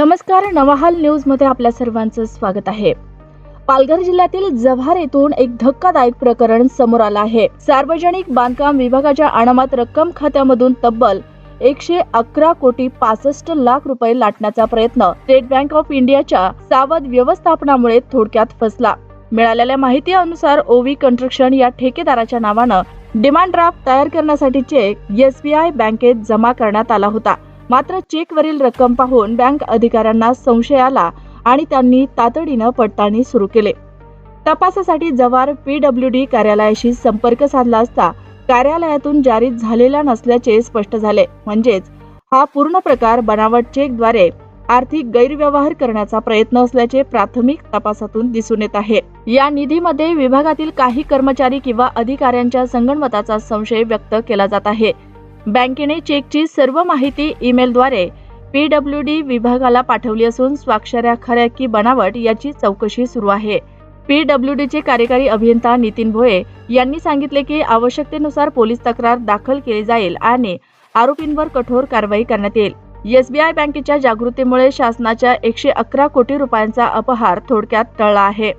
नमस्कार नवाहाल न्यूजमध्ये आपल्या सर्वांचं स्वागत आहे. पालघर जिल्ह्यातील जव्हार येथून एक धक्कादायक प्रकरण समोर आलं आहे. सार्वजनिक बांधकाम विभागाच्या अनामत रक्कम खात्यामधून तब्बल एकशे अकरा कोटी पासष्ट लाख रुपये लाटण्याचा प्रयत्न स्टेट बँक ऑफ इंडियाच्या सावध व्यवस्थापनामुळे थोडक्यात फसला. मिळालेल्या माहिती अनुसार ओवी कन्स्ट्रक्शन या ठेकेदाराच्या नावानं डिमांड ड्राफ्ट तयार करण्यासाठी चेक एसबीआय बँकेत जमा करण्यात आला होता. मात्र चेकवरील रक्कम पाहून बँक अधिकाऱ्यांना संशय आला आणि त्यांनी तातडीनं पडताळणी सुरू केले. तपासासाठी जवार पीडब्ल्यू डी कार्यालयाशी संपर्क साधला असता कार्यालयातून जारी झालेला नसल्याचे स्पष्ट झाले. म्हणजेच हा पूर्ण प्रकार बनावट चेकद्वारे आर्थिक गैरव्यवहार करण्याचा प्रयत्न असल्याचे प्राथमिक तपासातून दिसून येत आहे. या निधीमध्ये विभागातील काही कर्मचारी किंवा अधिकाऱ्यांच्या संगणमताचा संशय व्यक्त केला जात आहे. बँकेने चेकची सर्व माहिती ईमेलद्वारे पीडब्ल्यूडी विभागाला पाठवली असून स्वाक्षऱ्या खऱ्या की बनावट याची चौकशी सुरू आहे. पीडब्ल्यूडीचे कार्यकारी अभियंता नितीन भोये यांनी सांगितले की आवश्यकतेनुसार पोलीस तक्रार दाखल केली जाईल आणि आरोपींवर कठोर कारवाई करण्यात येईल. एसबीआय बँकेच्या जागृतीमुळे शासनाच्या एकशे अकरा कोटी रुपयांचा अपहार थोडक्यात टळला आहे.